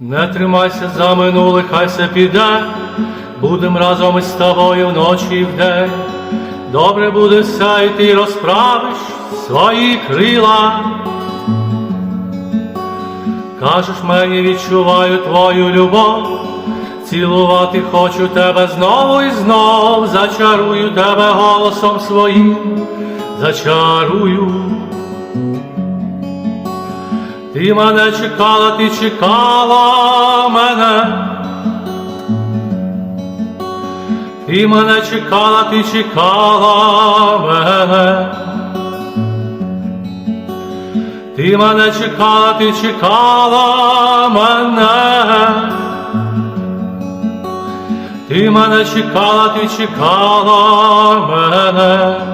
Не тримайся за минуле, хай се піде, будем разом із тобою вночі і вдень. Добре буде все, і ти розправиш свої крила. Кажеш мені, відчуваю твою любов, цілувати хочу тебе знову і знов, зачарую тебе голосом своїм, зачарую. Ти мене чекала, ти чекала мене. Ти мене чекала, ти чекала мене. Ти мене чекала, ти чекала мене. Ти мене чекала, ти чекала мене.